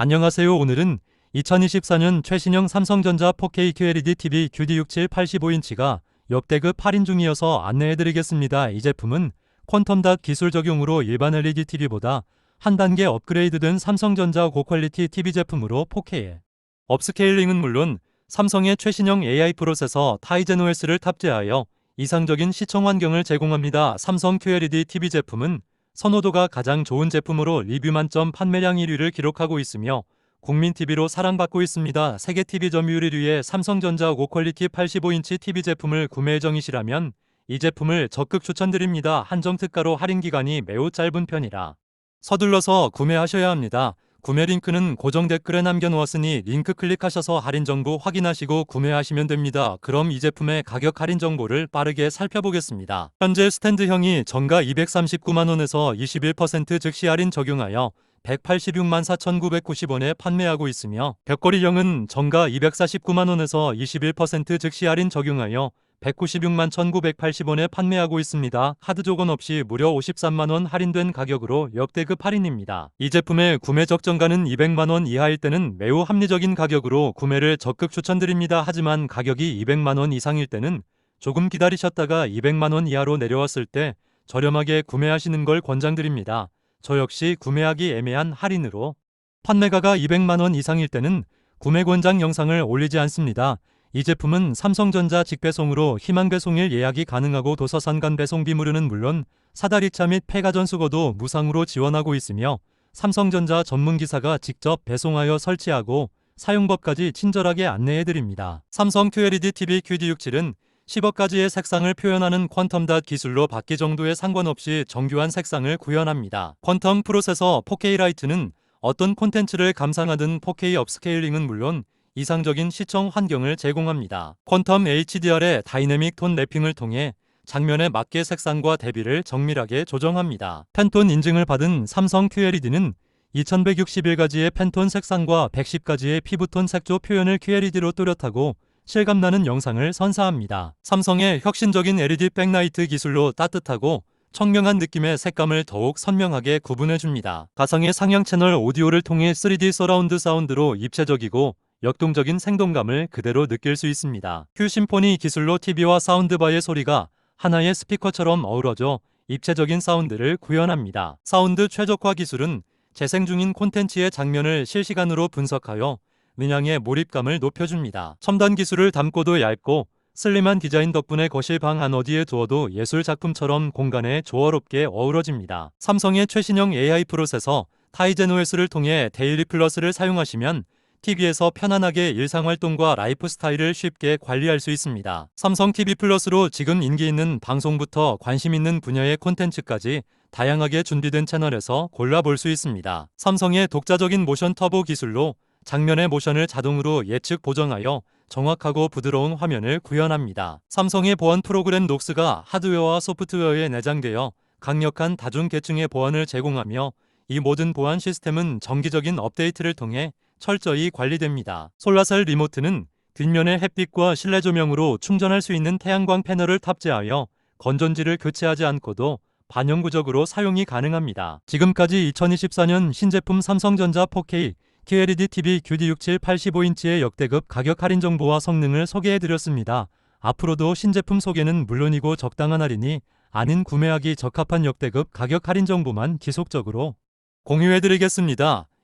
안녕하세요. 오늘은 2024년 최신형 삼성전자 4K QLED TV QD67 85인치가 역대급 할인 중이어서 안내해드리겠습니다. 이 제품은 퀀텀닷 기술 적용으로 일반 LED TV보다 한 단계 업그레이드된 삼성전자 고퀄리티 TV 제품으로 4K에 업스케일링은 물론 삼성의 최신형 AI 프로세서 타이젠 OS를 탑재하여 이상적인 시청 환경을 제공합니다. 삼성 QLED TV 제품은 선호도가 가장 좋은 제품으로 리뷰 만점 판매량 1위를 기록하고 있으며 국민 TV로 사랑받고 있습니다. 세계 TV 점유율 1위의 삼성전자 고퀄리티 85인치 TV 제품을 구매 예정이시라면 이 제품을 적극 추천드립니다. 한정 특가로 할인 기간이 매우 짧은 편이라 서둘러서 구매하셔야 합니다. 구매 링크는 고정 댓글에 남겨놓았으니 링크 클릭하셔서 할인 정보 확인하시고 구매하시면 됩니다. 그럼 이 제품의 가격 할인 정보를 빠르게 살펴보겠습니다. 현재 스탠드형이 정가 239만원에서 21% 즉시 할인 적용하여 186만 4,990원에 판매하고 있으며 벽걸이형은 정가 249만원에서 21% 즉시 할인 적용하여 196만 1,980원에 판매하고 있습니다. 카드 조건 없이 무려 53만원 할인된 가격으로 역대급 할인입니다. 이 제품의 구매 적정가는 200만원 이하일 때는 매우 합리적인 가격으로 구매를 적극 추천드립니다. 하지만 가격이 200만원 이상일 때는 조금 기다리셨다가 200만원 이하로 내려왔을 때 저렴하게 구매하시는 걸 권장드립니다. 저 역시 구매하기 애매한 할인으로 판매가가 200만원 이상일 때는 구매 권장 영상을 올리지 않습니다. 이 제품은 삼성전자 직배송으로 희망 배송일 예약이 가능하고 도서산 간 배송비 무료는 물론 사다리차 및 폐가전 수거도 무상으로 지원하고 있으며 삼성전자 전문 기사가 직접 배송하여 설치하고 사용법까지 친절하게 안내해 드립니다. 삼성 QLED TV QD67은 10억 가지의 색상을 표현하는 퀀텀 닷 기술로 받기 정도에 상관없이 정교한 색상을 구현합니다. 퀀텀 프로세서 4K 라이트는 어떤 콘텐츠를 감상하든 4K 업스케일링은 물론 이상적인 시청 환경을 제공합니다. 퀀텀 HDR의 다이내믹 톤 랩핑을 통해 장면에 맞게 색상과 대비를 정밀하게 조정합니다. 팬톤 인증을 받은 삼성 QLED는 2161가지의 팬톤 색상과 110가지의 피부톤 색조 표현을 QLED로 또렷하고 실감나는 영상을 선사합니다. 삼성의 혁신적인 LED 백라이트 기술로 따뜻하고 청명한 느낌의 색감을 더욱 선명하게 구분해줍니다. 가상의 상향 채널 오디오를 통해 3D 서라운드 사운드로 입체적이고 역동적인 생동감을 그대로 느낄 수 있습니다. 큐 심포니 기술로 TV와 사운드바의 소리가 하나의 스피커처럼 어우러져 입체적인 사운드를 구현합니다. 사운드 최적화 기술은 재생 중인 콘텐츠의 장면을 실시간으로 분석하여 문양의 몰입감을 높여줍니다. 첨단 기술을 담고도 얇고 슬림한 디자인 덕분에 거실 방 안 어디에 두어도 예술 작품처럼 공간에 조화롭게 어우러집니다. 삼성의 최신형 AI 프로세서 타이젠 OS를 통해 데일리 플러스를 사용하시면 TV에서 편안하게 일상활동과 라이프 스타일을 쉽게 관리할 수 있습니다. 삼성 TV 플러스로 지금 인기 있는 방송부터 관심 있는 분야의 콘텐츠까지 다양하게 준비된 채널에서 골라볼 수 있습니다. 삼성의 독자적인 모션 터보 기술로 장면의 모션을 자동으로 예측 보정하여 정확하고 부드러운 화면을 구현합니다. 삼성의 보안 프로그램 녹스가 하드웨어와 소프트웨어에 내장되어 강력한 다중 계층의 보안을 제공하며 이 모든 보안 시스템은 정기적인 업데이트를 통해 철저히 관리됩니다. 솔라셀 리모트는 뒷면의 햇빛과 실내 조명으로 충전할 수 있는 태양광 패널을 탑재하여 건전지를 교체하지 않고도 반영구적으로 사용이 가능합니다. 지금까지 2024년 신제품 삼성전자 4K QLED TV QD67 85인치의 역대급 가격 할인 정보와 성능을 소개해드렸습니다. 앞으로도 신제품 소개는 물론이고 적당한 할인이 아닌 구매하기 적합한 역대급 가격 할인 정보만 지속적으로 공유해드리겠습니다.